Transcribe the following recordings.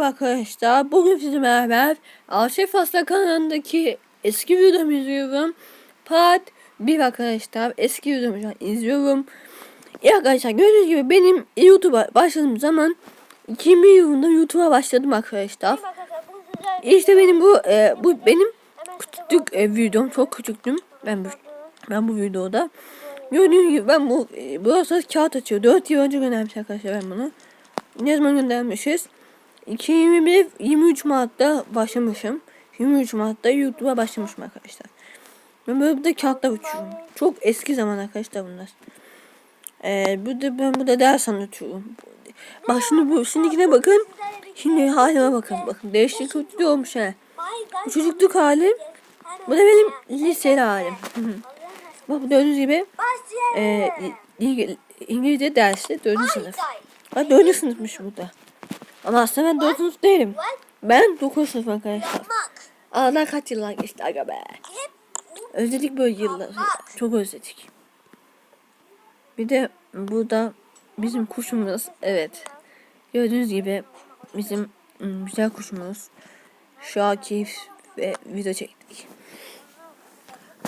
Merhaba arkadaşlar. Bugün sizinle beraber Asif Asla kanalındaki eski videomu izliyorum. Part 1 arkadaşlar. Eski videomu şu an izliyorum. İyi arkadaşlar gördüğünüz gibi benim YouTube'a başladığım zaman 2000 yılında YouTube'a başladım arkadaşlar. İşte benim bu e, bu benim küçük e, videom çok küçüktüm. Ben bu ben bu videoda gördüğünüz gibi ben bu e, burası kağıt açıyor. 4 yıl önce göndermiş arkadaşlar ben bunu. Ne zaman göndermişiz? 2021 23 Mart'ta başlamışım. 23 Mart'ta YouTube'a başlamışım arkadaşlar. Ben böyle bir de kağıtlar uçuyorum. Çok eski zaman arkadaşlar bunlar. Ee, burada ben burada ders anlatıyorum. Bak şimdi bu şimdikine bakın. Şimdi halime bakın. Bakın değişik kötü olmuş he. Bu çocukluk halim. Bu da benim liseli halim. Bak gördüğünüz gibi e, İngil- İngilizce dersi 4. sınıf. Ben 4. sınıfmış burada. Ama aslında ben 4. sınıf değilim. Ben 9 sınıf arkadaşlar. Aradan kaç yıllar geçti aga be. Özledik böyle yıllar. Çok özledik. Bir de burada bizim kuşumuz evet. Gördüğünüz gibi bizim ım, güzel kuşumuz Şakif ve video çektik.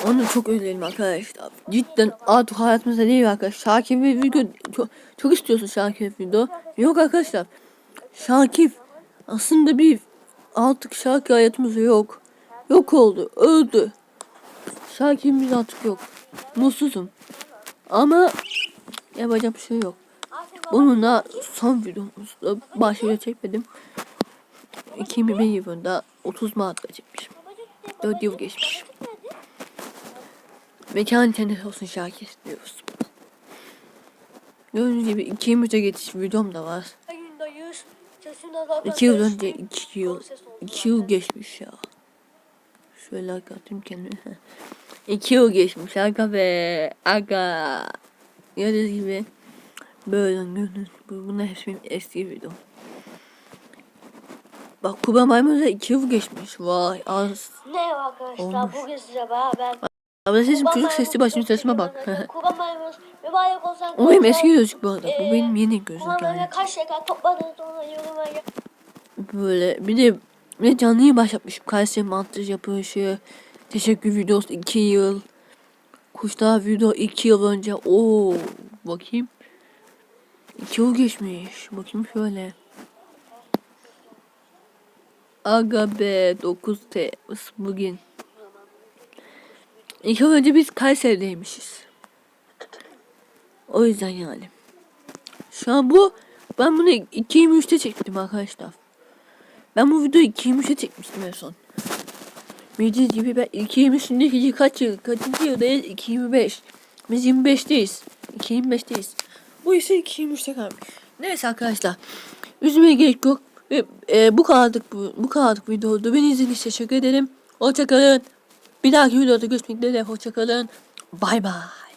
Onu çok özledim arkadaşlar. Cidden artık hayatımızda değil arkadaşlar. Şakif bir video çok, çok istiyorsun Şakif video. Yok arkadaşlar. Şakif aslında bir artık Şakif hayatımızda yok. Yok oldu. Öldü. Şakif'imiz artık yok. Mutsuzum. Ama yapacak bir şey yok. Bununla son videomuzda başlığı çekmedim. 2001 yılında 30 Mart'ta çekmişim. 4 yıl geçmiş. Mekan cennet olsun Şakir diyoruz. Gördüğünüz gibi 2003'e geçiş videom da var. Zaten 2 yıl önce 2 yıl. 2 yıl geçmiş ya. Şöyle atayım kendimi. 2 yıl geçmiş aga be aga. Gördüğünüz gibi böyle gördüğünüz gibi bunlar hepsi benim eski videom. Bak Kuba Maymun'da 2 yıl geçmiş. Vay az. Ne arkadaşlar Olmuş. bugün size beraber Ama sesim çocuk sesli başım sesime bak. Kuba Maymun mübarek olsan o benim eski gözlük bu arada. Bu Ee, benim yeni gözlük yani. kaç şeker topladınız onu yoruma. Böyle bir de de canlıyı başlatmışım. Kayseri montaj yapışı. Teşekkür videosu 2 yıl. Kuşlar video 2 yıl önce. Oo bakayım. 2 yıl geçmiş. Bakayım şöyle. Aga be 9 Temmuz bugün. 2 yıl önce biz Kayseri'deymişiz. O yüzden yani. Şu an bu ben bunu 2023'te çektim arkadaşlar. Ben bu videoyu 2023'te çekmiştim en son. Bildiğiniz gibi ben 2023'ündeki kaç yıl? Kaçıncı yıldayız? 2025. Biz 25'teyiz. 2025'teyiz. Bu ise 2023'te kalmış. Neyse arkadaşlar. Üzülmeye gerek yok. Ve, e, bu kadarlık bu, bu kadarlık video oldu. Beni izlediğiniz teşekkür ederim. Hoşçakalın. Bir dahaki videoda görüşmek üzere. Hoşçakalın. Bay bay.